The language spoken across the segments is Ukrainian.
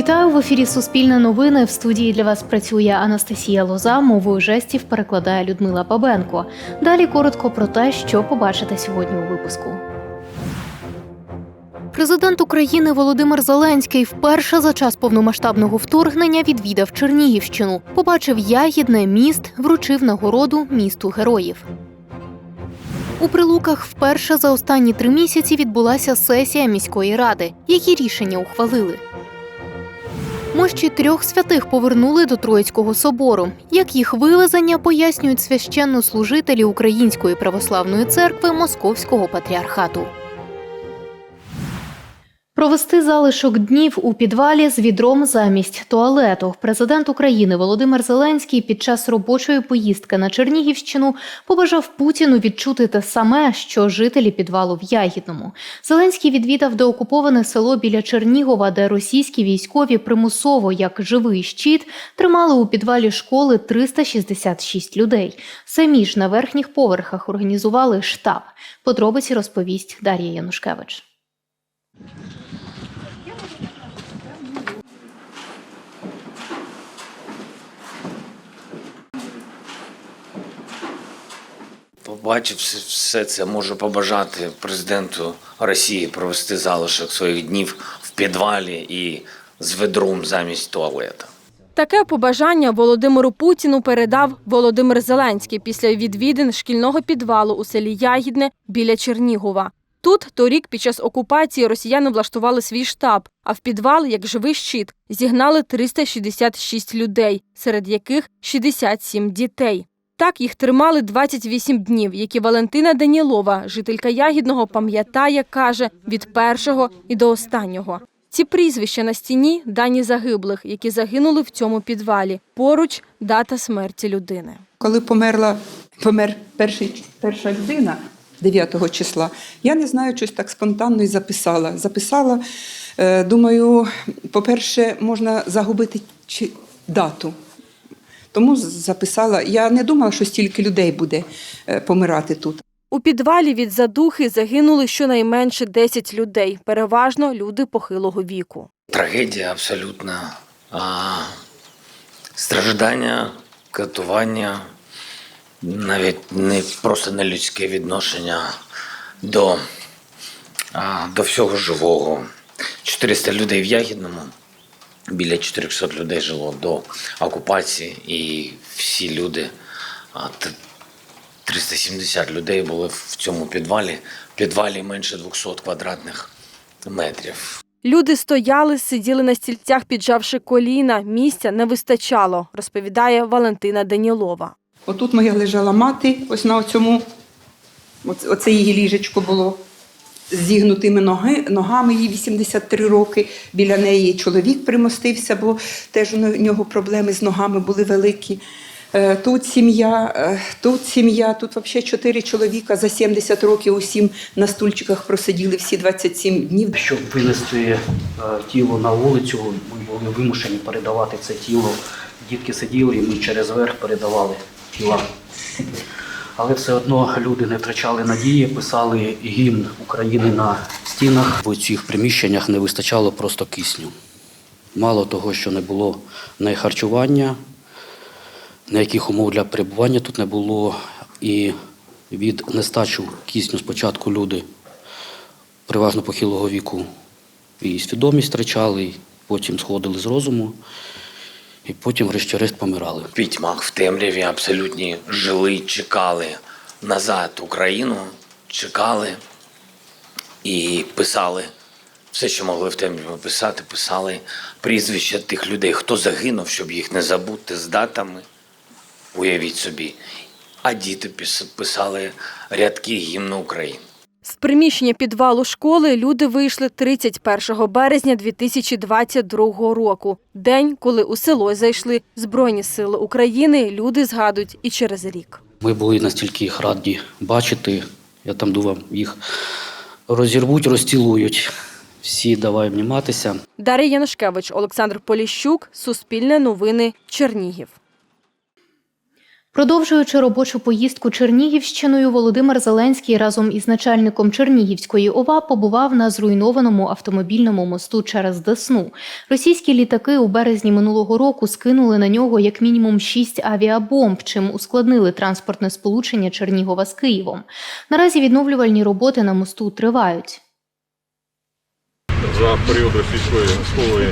Вітаю в ефірі Суспільне новини. В студії для вас працює Анастасія Лоза. Мовою жестів перекладає Людмила Бабенко. Далі коротко про те, що побачите сьогодні у випуску. Президент України Володимир Зеленський вперше за час повномасштабного вторгнення відвідав Чернігівщину, побачив ягідне міст, вручив нагороду місту героїв. У Прилуках вперше за останні три місяці відбулася сесія міської ради. Які рішення ухвалили? Мощі трьох святих повернули до Троїцького собору. Як їх вивезення пояснюють священнослужителі Української православної церкви Московського патріархату. Провести залишок днів у підвалі з відром замість туалету. Президент України Володимир Зеленський під час робочої поїздки на Чернігівщину побажав Путіну відчути те саме, що жителі підвалу в Ягідному. Зеленський відвідав деокуповане село біля Чернігова, де російські військові примусово, як живий щит, тримали у підвалі школи 366 людей. Самі ж на верхніх поверхах організували штаб. Подробиці розповість Дар'я Янушкевич. Побачив все- це, можу побажати президенту Росії провести залишок своїх днів в підвалі і з ведром замість туалета. Таке побажання Володимиру Путіну передав Володимир Зеленський після відвідин шкільного підвалу у селі Ягідне біля Чернігова. Тут торік під час окупації росіяни влаштували свій штаб, а в підвал, як живий щит, зігнали 366 людей, серед яких 67 дітей. Так їх тримали 28 днів, які Валентина Данілова, жителька Ягідного, пам'ятає, каже, від першого і до останнього. Ці прізвища на стіні дані загиблих, які загинули в цьому підвалі. Поруч дата смерті людини. Коли померла, помер перший, перша людина 9 числа, я не знаю, щось так спонтанно і записала. Записала, е, думаю, по-перше, можна загубити чи- дату. Тому записала. Я не думала, що стільки людей буде е, помирати тут. У підвалі від задухи загинули щонайменше 10 людей, переважно люди похилого віку. Трагедія абсолютна. А, страждання, катування, навіть не просто не людське відношення до, а, до всього живого. 400 людей в Ягідному, біля 400 людей жило до окупації, і всі люди, а, т- 370 людей були в цьому підвалі. В підвалі менше 200 квадратних метрів. Люди стояли, сиділи на стільцях, піджавши коліна. Місця не вистачало, розповідає Валентина Данілова. Отут моя лежала мати, ось на цьому, оце її ліжечко було з зігнутими ноги, ногами, їй 83 роки. Біля неї чоловік примостився, бо теж у нього проблеми з ногами були великі. Е, Тут сім'я, е, тут сім'я, тут взагалі чотири чоловіка за 70 років усім на стульчиках просиділи всі 27 днів. Щоб винести е, тіло на вулицю, ми були вимушені передавати це тіло. Дітки сиділи, і ми через верх передавали тіла. Але все одно люди не втрачали надії, писали гімн України на стінах. В цих приміщеннях не вистачало просто кисню. Мало того, що не було не харчування, ніяких умов для перебування тут не було. І від нестачу кисню спочатку люди переважно похилого віку і свідомість втрачали, потім сходили з розуму, і потім, врешті-решт, помирали. В пітьмах, в темряві абсолютні жили, чекали назад Україну, чекали і писали все, що могли в темряві писати, писали прізвища тих людей, хто загинув, щоб їх не забути з датами. Уявіть собі. А діти пис- писали рядки гімну України. З приміщення підвалу школи люди вийшли 31 березня 2022 року. День, коли у село зайшли Збройні сили України, люди згадують і через рік. Ми були настільки їх раді бачити. Я там думав, їх розірвуть, розцілують. Всі давай обніматися. Дар'я Янушкевич, Олександр Поліщук, Суспільне новини, Чернігів. Продовжуючи робочу поїздку Чернігівщиною, Володимир Зеленський разом із начальником Чернігівської ОВА побував на зруйнованому автомобільному мосту через Десну. Російські літаки у березні минулого року скинули на нього як мінімум шість авіабомб, чим ускладнили транспортне сполучення Чернігова з Києвом. Наразі відновлювальні роботи на мосту тривають. За період російської військової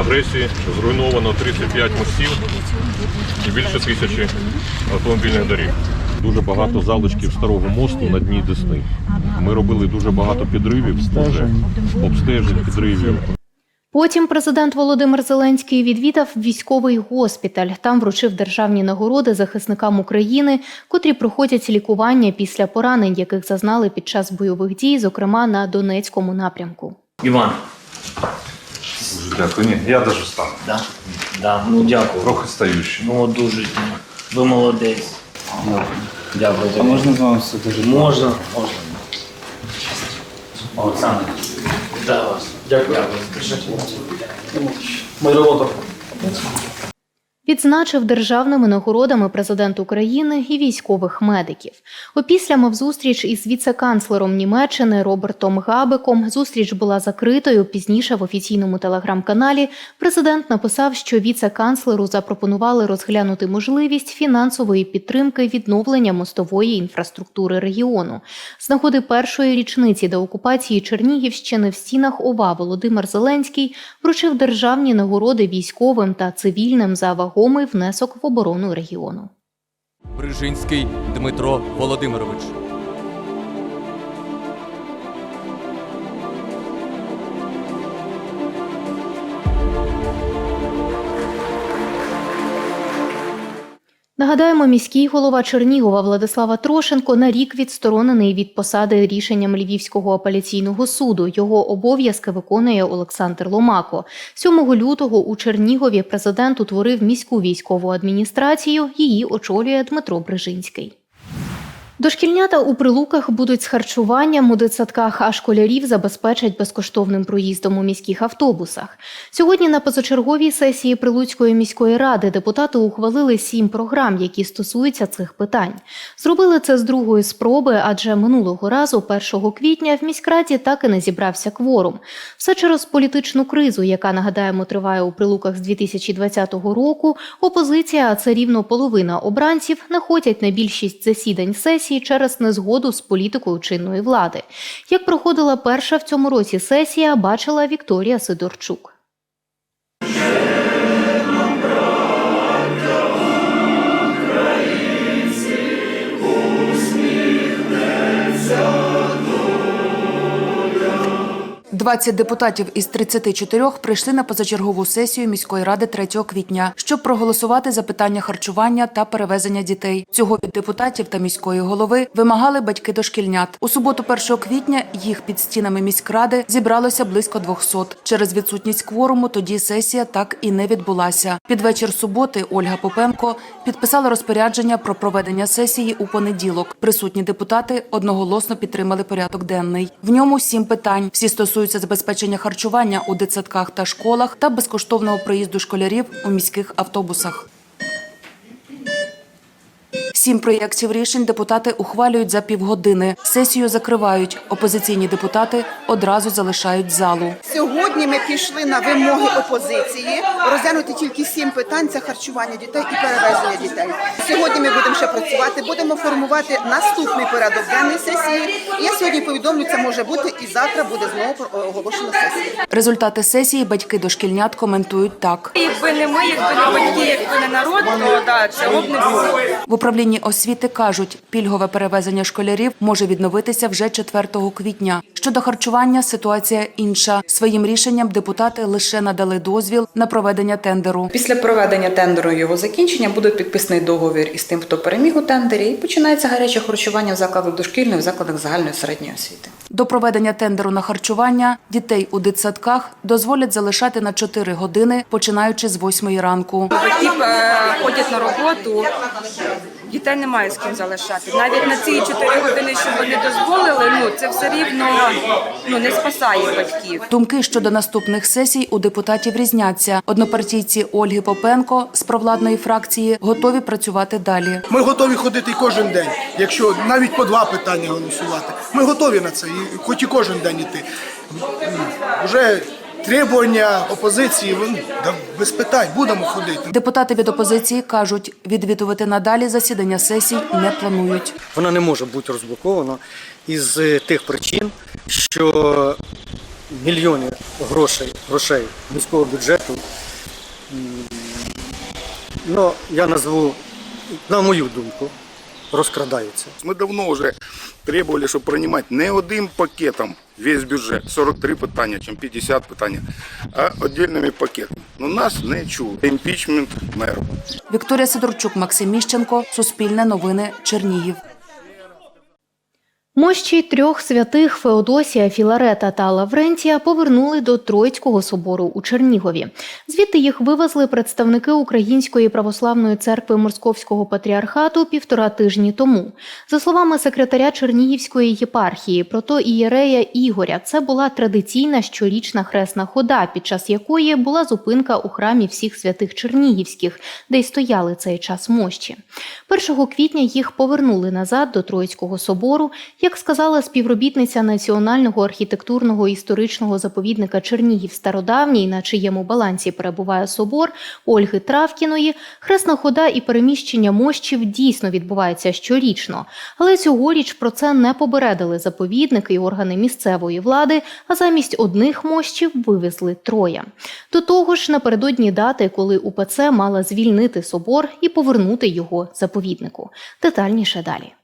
агресії зруйновано 35 мостів і більше тисячі автомобільних доріг. Дуже багато залишків старого мосту на дні Десни. Ми робили дуже багато підривів, дуже обстежень, підривів. Потім президент Володимир Зеленський відвідав військовий госпіталь. Там вручив державні нагороди захисникам України, котрі проходять лікування після поранень, яких зазнали під час бойових дій, зокрема на Донецькому напрямку. Іван, Дуже дякую. Ні, я даже встану. да? Да, ну дякую. Трохи стаючий. Ну дуже ви молодець. Дякую. А можна з вами все дуже? Можна, можна. Олександр, Да, вас. Дякую. Дякую. роботу. Відзначив державними нагородами президент України і військових медиків. Опісля мав зустріч із віце-канцлером Німеччини Робертом Габеком. Зустріч була закритою. Пізніше в офіційному телеграм-каналі президент написав, що віце-канцлеру запропонували розглянути можливість фінансової підтримки відновлення мостової інфраструктури регіону. З нагоди першої річниці деокупації Чернігівщини в стінах ОВА Володимир Зеленський вручив державні нагороди військовим та цивільним за вагомий внесок в оборону регіону. Брижинський Дмитро Володимирович. Нагадаємо, міський голова Чернігова Владислава Трошенко на рік відсторонений від посади рішенням Львівського апеляційного суду. Його обов'язки виконує Олександр Ломако. 7 лютого у Чернігові президент утворив міську військову адміністрацію. Її очолює Дмитро Брижинський. Дошкільнята у прилуках будуть з харчуванням у дитсадках, а школярів забезпечать безкоштовним проїздом у міських автобусах. Сьогодні на позачерговій сесії Прилуцької міської ради депутати ухвалили сім програм, які стосуються цих питань. Зробили це з другої спроби, адже минулого разу, 1 квітня, в міськраді так і не зібрався кворум. Все через політичну кризу, яка нагадаємо триває у прилуках з 2020 року. Опозиція, а це рівно половина обранців, не ходять на більшість засідань сесії через незгоду з політикою чинної влади. Як проходила перша в цьому році сесія, бачила Вікторія Сидорчук. – 20 депутатів із 34 прийшли на позачергову сесію міської ради 3 квітня, щоб проголосувати за питання харчування та перевезення дітей. Цього від депутатів та міської голови вимагали батьки дошкільнят. У суботу, 1 квітня, їх під стінами міськради зібралося близько 200. Через відсутність кворуму тоді сесія так і не відбулася. Під вечір суботи Ольга Попенко підписала розпорядження про проведення сесії у понеділок. Присутні депутати одноголосно підтримали порядок денний. В ньому сім питань. Всі стосуються забезпечення харчування у дитсадках та школах та безкоштовного проїзду школярів у міських автобусах. Сім проєктів рішень депутати ухвалюють за півгодини. Сесію закривають. Опозиційні депутати одразу залишають залу. Сьогодні ми пішли на вимоги опозиції розглянути тільки сім питань це харчування дітей і перевезення дітей. Сьогодні ми будемо ще працювати, будемо формувати наступний порядок денний сесії. І я сьогодні повідомлю, це може бути і завтра буде знову оголошена сесія. Результати сесії батьки дошкільнят коментують так. Якби не ми, якби не батьки, якби не народ, то да, цього б не було. В управлінні освіти кажуть, пільгове перевезення школярів може відновитися вже 4 квітня. Щодо харчування, ситуація інша. Своїм рішенням депутати лише надали дозвіл на проведення тендеру. Після проведення тендеру і його закінчення буде підписаний договір із тим, хто переміг у тендері, і починається гаряче харчування в закладах дошкільної, в закладах загальної середньої освіти. До проведення тендеру на харчування дітей у дитсадках дозволять залишати на 4 години, починаючи з 8 ранку. Батьків е, ходять на роботу, дітей немає з ким залишати. Навіть на ці 4 години, що вони дозволили, ну це все рівно ну, не спасає батьків. Думки щодо наступних сесій у депутатів різняться. Однопартійці Ольги Попенко з провладної фракції готові працювати далі. Ми готові ходити кожен день, якщо навіть по два питання голосувати. Ми готові на це, хоч і кожен день іти. Вже требування опозиції, вони, да, без питань, будемо ходити. Депутати від опозиції кажуть, відвідувати надалі засідання сесій не планують. Вона не може бути розблокована із е, тих причин, що мільйони грошей, грошей міського бюджету, ну, я назву, на мою думку, розкрадаються. Ми давно вже требували, щоб приймати не одним пакетом весь бюджет, 43 питання, чи 50 питання, а окремими пакетами. Ну нас не чули. Імпічмент меру. Вікторія Сидорчук, Максим Міщенко, Суспільне новини, Чернігів. Мощі трьох святих Феодосія, Філарета та Лаврентія повернули до Троїцького собору у Чернігові. Звідти їх вивезли представники Української православної церкви Московського патріархату півтора тижні тому. За словами секретаря Чернігівської єпархії, протоієрея Ігоря, це була традиційна щорічна хресна хода, під час якої була зупинка у храмі всіх святих Чернігівських, де й стояли цей час мощі. 1 квітня їх повернули назад до Троїцького собору. Як сказала співробітниця Національного архітектурного історичного заповідника Чернігів Стародавній, на чиєму балансі перебуває собор Ольги Травкіної, хресна хода і переміщення мощів дійсно відбувається щорічно. Але цьогоріч про це не попередили заповідники і органи місцевої влади, а замість одних мощів вивезли троє. До того ж, напередодні дати, коли УПЦ мала звільнити собор і повернути його заповіднику. Детальніше далі.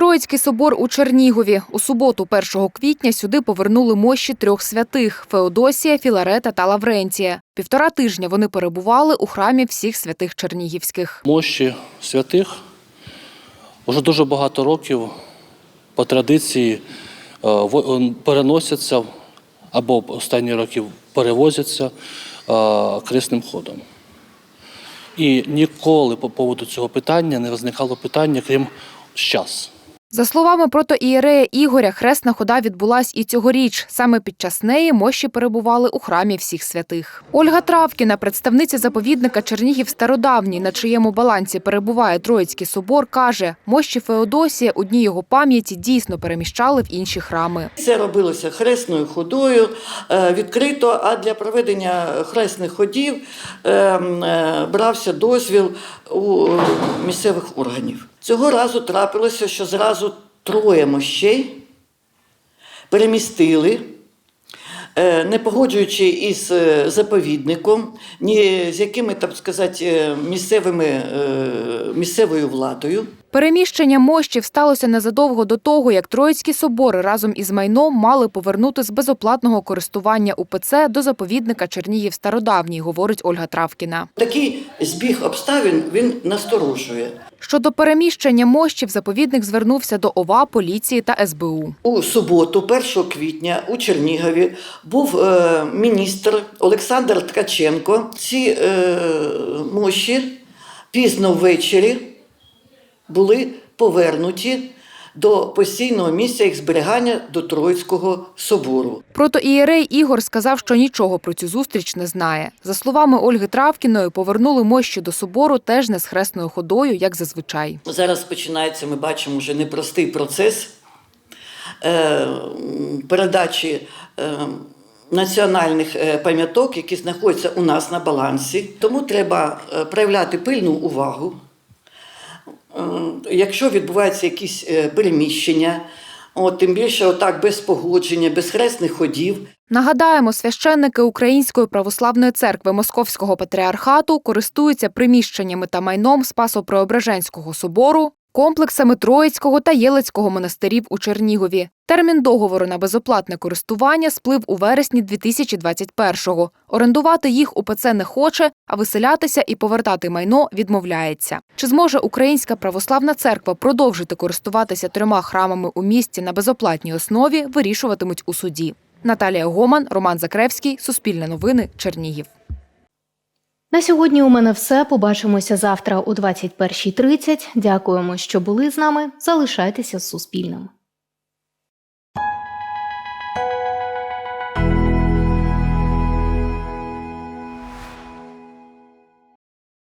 Троїцький собор у Чернігові. У суботу, 1 квітня, сюди повернули мощі трьох святих – Феодосія, Філарета та Лаврентія. Півтора тижня вони перебували у храмі всіх святих чернігівських. Мощі святих вже дуже багато років по традиції е, е, переносяться або останні роки перевозяться е, кресним ходом. І ніколи по поводу цього питання не виникало питання, крім зараз. За словами протоієрея Ігоря, хресна хода відбулась і цьогоріч. Саме під час неї мощі перебували у храмі всіх святих. Ольга Травкіна, представниця заповідника Чернігів Стародавній, на чиєму балансі перебуває Троїцький собор, каже, мощі Феодосія у дні його пам'яті дійсно переміщали в інші храми. Це робилося хресною ходою, е, відкрито, а для проведення хресних ходів е, м, е, брався дозвіл у місцевих органів. Цього разу трапилося, що зразу троє мощей перемістили, е, не погоджуючи із е, заповідником, ні з якими, так сказати, е, місцевими, місцевою владою. Переміщення мощів сталося незадовго до того, як Троїцькі собори разом із майном мали повернути з безоплатного користування УПЦ до заповідника Чернігів Стародавній, говорить Ольга Травкіна. Такий збіг обставин він насторожує. Щодо переміщення мощів, заповідник звернувся до ОВА, поліції та СБУ. У суботу, 1 квітня, у Чернігові був е, міністр Олександр Ткаченко. Ці е, мощі пізно ввечері були повернуті до постійного місця їх зберігання до Троїцького собору. Протоієрей Ігор сказав, що нічого про цю зустріч не знає. За словами Ольги Травкіної, повернули мощі до собору теж не з хресною ходою, як зазвичай. Зараз починається, ми бачимо, вже непростий процес е, передачі е, національних е, пам'яток, які знаходяться у нас на балансі. Тому треба проявляти пильну увагу. Е, Якщо відбуваються якісь е, переміщення, от, тим більше отак без погодження, без хресних ходів, Нагадаємо, священники Української православної церкви Московського патріархату користуються приміщеннями та майном Спасо-Преображенського собору комплексами Троїцького та Єлицького монастирів у Чернігові. Термін договору на безоплатне користування сплив у вересні 2021-го. Орендувати їх УПЦ не хоче, а виселятися і повертати майно відмовляється. Чи зможе Українська православна церква продовжити користуватися трьома храмами у місті на безоплатній основі, вирішуватимуть у суді. Наталія Гоман, Роман Закревський, Суспільне новини, Чернігів. На сьогодні у мене все. Побачимося завтра о 21.30. Дякуємо, що були з нами. Залишайтеся з Суспільним.